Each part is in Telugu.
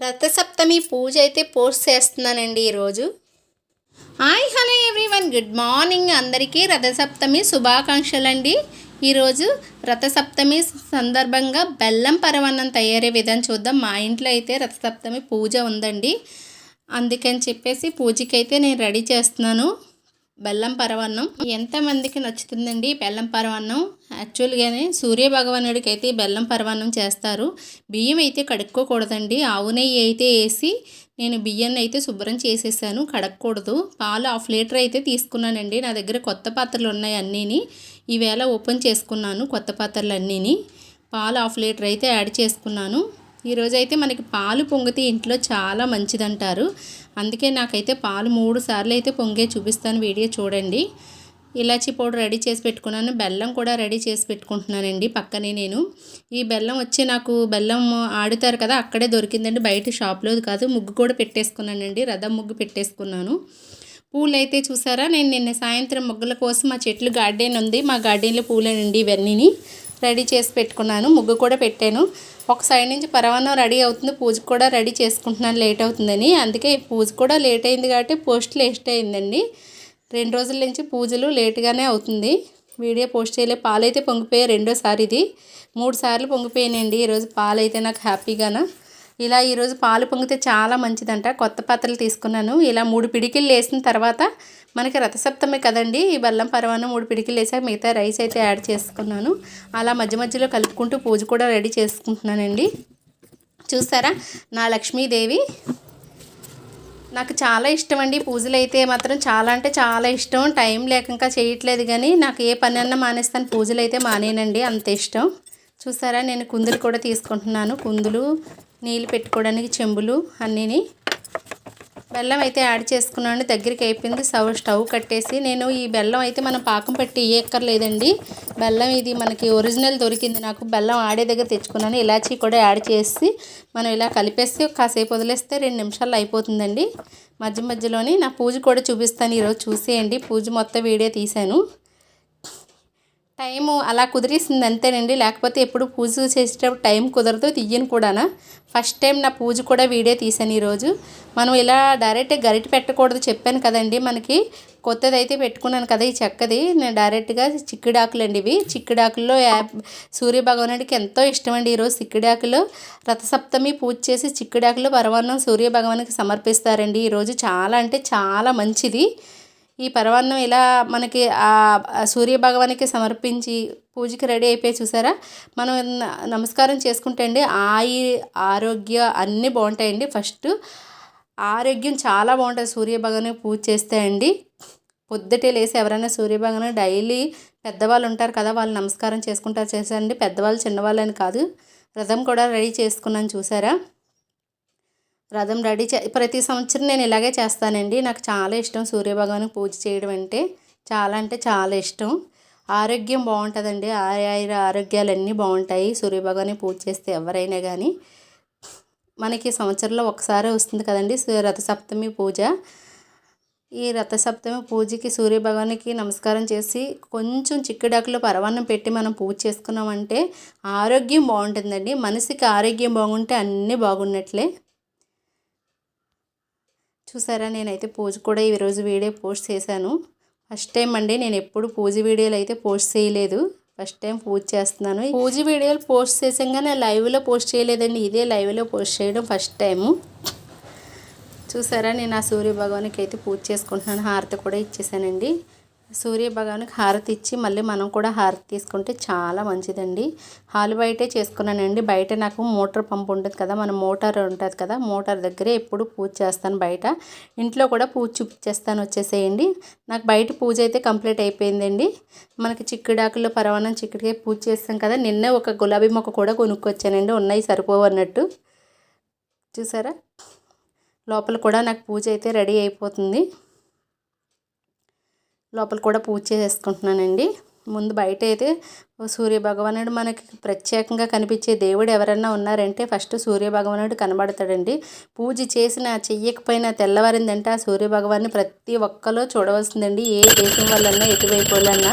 రథసప్తమి పూజ అయితే పోస్ట్ చేస్తున్నానండి ఈరోజు. Hi hello everyone good morning అందరికీ రథసప్తమి శుభాకాంక్షలు అండి ఈరోజు రథసప్తమి సందర్భంగా బెల్లం పరవన్నం తయారే విధానం చూద్దాం. మా ఇంట్లో అయితే రథసప్తమి పూజ ఉందండి. అందుకని చెప్పేసి పూజకైతే నేను రెడీ చేస్తున్నాను. బెల్లం పరవన్నం ఎంతమందికి నచ్చుతుందండి బెల్లం పరవన్నం యాక్చువల్గానే సూర్య భగవానుడికి అయితే బెల్లం పరవన్నం చేస్తారు. బియ్యం అయితే కడుక్కోకూడదండి. ఆవు నెయ్యి అయితే వేసి నేను బియ్యాన్ని అయితే శుభ్రం చేసేసాను. కడగకూడదు పాలు హాఫ్ లీటర్ అయితే తీసుకున్నానండి. నా దగ్గర కొత్త పాత్రలు ఉన్నాయి అన్నీని. ఈవేళ ఓపెన్ చేసుకున్నాను కొత్త పాత్రలు అన్నీని పాలు హాఫ్ లీటర్ అయితే యాడ్ చేసుకున్నాను. ఈరోజు అయితే మనకి పాలు పొంగితే ఇంట్లో చాలా మంచిదంటారు. అందుకే నాకైతే పాలు మూడు సార్లు అయితే పొంగే చూపిస్తాను వీడియో చూడండి. ఇలాచీ పౌడర్ రెడీ చేసి పెట్టుకున్నాను. బెల్లం కూడా రెడీ చేసి పెట్టుకుంటున్నానండి పక్కనే నేను. ఈ బెల్లం వచ్చి నాకు బెల్లం ఆడుతారు కదా అక్కడే దొరికిందండి. బయట షాప్లో కాదు ముగ్గు కూడా పెట్టేసుకున్నానండి. రథం ముగ్గు పెట్టేసుకున్నాను. పూలు అయితే చూసారా? నేను నిన్న సాయంత్రం ముగ్గుల కోసం మా చెట్లు గార్డెన్ ఉంది. మా గార్డెన్లో పూలేనండి ఇవన్నీని. రెడీ చేసి పెట్టుకున్నాను. ముగ్గు కూడా పెట్టాను. ఒక సైడ్ నుంచి పరవాన్నం రెడీ అవుతుంది పూజ కూడా రెడీ చేసుకుంటున్నాను లేట్ అవుతుందని. అందుకే పూజ కూడా లేట్ అయింది కాబట్టి పోస్ట్ లేట్ అయిందండి. రెండు రోజుల నుంచి పూజలు లేట్గానే అవుతుంది. వీడియో పోస్ట్ చేయలే పాలైతే పొంగిపోయాయి రెండోసారి ఇది. మూడు సార్లు పొంగిపోయానండి. ఈరోజు పాలైతే నాకు హ్యాపీగాన. ఇలా ఈరోజు పాలు పొంగితే చాలా మంచిదంట. కొత్త పాత్రలు తీసుకున్నాను. ఇలా మూడు పిడికిలు వేసిన తర్వాత మనకి రథసప్తమే కదండి ఈ బెల్లం పరవాను మూడు పిడికిలు వేసాక మిగతా రైస్ అయితే యాడ్ చేసుకున్నాను. అలా మధ్య మధ్యలో కలుపుకుంటూ పూజ కూడా రెడీ చేసుకుంటున్నానండి. చూసారా? నా లక్ష్మీదేవి నాకు చాలా ఇష్టం అండి పూజలు అయితే మాత్రం చాలా అంటే చాలా ఇష్టం. టైం లేక చేయట్లేదు కానీ నాకు ఏ పని అన్నా మానేస్తాను. పూజలు అయితే మానేనండి. అంత ఇష్టం. చూసారా? నేను కుందులు కూడా తీసుకుంటున్నాను. కుందులు నీళ్ళు పెట్టుకోవడానికి చెంబులు అన్నీని బెల్లం అయితే యాడ్ చేసుకున్నాను. దగ్గరికి అయిపోయింది. స్టవ్ స్టవ్ కట్టేసి నేను ఈ బెల్లం అయితే మనం పాకం పెట్టి ఇయ్యక్కర్లేదండి బెల్లం ఇది మనకి ఒరిజినల్ దొరికింది. నాకు బెల్లం ఆడే దగ్గర తెచ్చుకున్నాను. ఇలాచీ కూడా యాడ్ చేసి మనం ఇలా కలిపేసి కాసేపు వదిలేస్తే రెండు నిమిషాలు అయిపోతుందండి. మధ్య మధ్యలోని నా పూజ కూడా చూపిస్తాను. ఈరోజు చూసేయండి. పూజ మొత్తం వీడియో తీశాను. టైము అలా కుదిరిస్తుంది అంతేనండి. లేకపోతే ఎప్పుడు పూజ చేసేటప్పుడు టైం కుదరదు తీయను కూడానా. ఫస్ట్ టైం నా పూజ కూడా వీడియో తీసాను ఈరోజు. మనం ఇలా డైరెక్ట్ గరిట పెట్టకూడదు చెప్పాను కదండి మనకి. కొత్తది అయితే పెట్టుకున్నాను కదా ఈ చెక్కది. నేను డైరెక్ట్గా చిక్కుడాకులు అండి ఇవి. చిక్కుడాకుల్లో సూర్య భగవానుడికి ఎంతో ఇష్టం అండి ఈరోజు చిక్కుడాకులో. రథసప్తమి పూజ చేసి చిక్కుడాకులు పరమాన్నం సూర్య భగవానికి సమర్పిస్తారండి. ఈరోజు చాలా అంటే చాలా మంచిది. ఈ పరమాన్నం ఇలా మనకి ఆ సూర్య భగవానికి సమర్పించి పూజకి రెడీ అయిపోయి చూసారా? మనం నమస్కారం చేసుకుంటే అండి ఆయి ఆరోగ్య అన్నీ బాగుంటాయండి. ఫస్ట్ ఆరోగ్యం చాలా బాగుంటుంది సూర్య భగవానికి పూజ చేస్తే అండి. పొద్దుటే లేసి ఎవరైనా సూర్య భగవాన్ డైలీ పెద్దవాళ్ళు ఉంటారు కదా వాళ్ళు నమస్కారం చేసుకుంటారు. చేసండి పెద్దవాళ్ళు చిన్నవాళ్ళు అని కాదు. రథం కూడా రెడీ చేసుకున్నాను చూసారా? రథం రెడీ చే ప్రతి సంవత్సరం నేను ఇలాగే చేస్తానండి. నాకు చాలా ఇష్టం సూర్యభగవానికి పూజ చేయడం అంటే. చాలా అంటే చాలా ఇష్టం. ఆరోగ్యం బాగుంటుందండి. ఆయుర ఆరోగ్యాలన్నీ బాగుంటాయి. సూర్యభగవానికి పూజ చేస్తే ఎవరైనా కానీ మనకి సంవత్సరంలో ఒకసారి వస్తుంది కదండి రథసప్తమి పూజ. ఈ రథసప్తమి పూజకి సూర్యభగవానికి నమస్కారం చేసి కొంచెం చిక్కుడాకులో పరవాన్నం పెట్టి మనం పూజ చేసుకున్నామంటే ఆరోగ్యం బాగుంటుందండి. మనిషికి ఆరోగ్యం బాగుంటే అన్నీ బాగున్నట్లే. చూసారా? నేనైతే పూజ కూడా ఈరోజు వీడియో పోస్ట్ చేశాను. ఫస్ట్ టైం అండి నేను ఎప్పుడు పూజ వీడియోలు అయితే పోస్ట్ చేయలేదు. ఫస్ట్ టైం పూజ చేస్తున్నాను. పూజ వీడియోలు పోస్ట్ చేసాక నేను లైవ్లో పోస్ట్ చేయలేదండి. ఇదే లైవ్లో పోస్ట్ చేయడం ఫస్ట్ టైము. చూసారా? నేను ఆ సూర్య భగవానికి అయితే పూజ చేసుకుంటున్నాను. హారతి కూడా ఇచ్చేసానండి. సూర్య భగవానికి హారతి ఇచ్చి మళ్ళీ మనం కూడా హారతి తీసుకుంటే చాలా మంచిదండి. హాల్ బయటే చేసుకున్నానండి. బయట నాకు మోటార్ పంప్ ఉంటుంది కదా మన మోటార్ ఉంటుంది కదా మోటార్ దగ్గరే ఎప్పుడు పూజ చేస్తాను బయట. ఇంట్లో కూడా పూజ చూపించేస్తాను వచ్చేసేయండి. నాకు బయట పూజ అయితే కంప్లీట్ అయిపోయిందండి. మనకి చిక్కుడాకుల్లో పరవానం చిక్కుడికే పూజ చేస్తాం కదా నిన్నే ఒక గులాబీ మొక్క కూడా కొనుక్కొచ్చానండి. ఉన్నాయి సరిపోవు అన్నట్టు. చూసారా? లోపల కూడా నాకు పూజ అయితే రెడీ అయిపోతుంది. లోపల కూడా పూజ చేసుకుంటున్నానండి ముందు బయట అయితే సూర్య భగవానుడు మనకి ప్రత్యేకంగా కనిపించే దేవుడు ఎవరన్నా ఉన్నారంటే ఫస్ట్ సూర్య భగవానుడు కనబడతాడండి. పూజ చేసిన చెయ్యకపోయినా తెల్లవారిందంటే ఆ సూర్య భగవాన్ని ప్రతి ఒక్కరు చూడవలసిందండి. ఏ దేశం వల్లన్నా ఎటువైపు వాళ్ళన్నా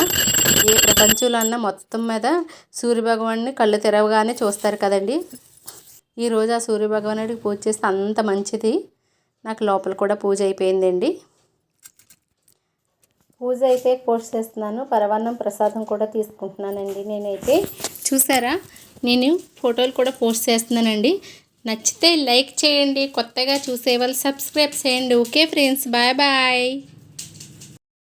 ఏ ప్రపంచంలో అన్నా మొత్తం మీద సూర్య భగవాన్ని కళ్ళు తెరవగానే చూస్తారు కదండి. ఈరోజు ఆ సూర్యభగవానుడికి పూజ చేస్తే అంత మంచిది. నాకు లోపల కూడా పూజ అయిపోయిందండి. పూజ అయితే పోస్ట్ చేస్తున్నాను. పరవాన్నం ప్రసాదం కూడా తీసుకుంటున్నానండి నేనైతే. చూసారా? నేను ఫోటోలు కూడా పోస్ట్ చేస్తున్నానండి. నచ్చితే లైక్ చేయండి. కొత్తగా చూసే వాళ్ళు సబ్స్క్రైబ్ చేయండి. Okay friends. Bye bye.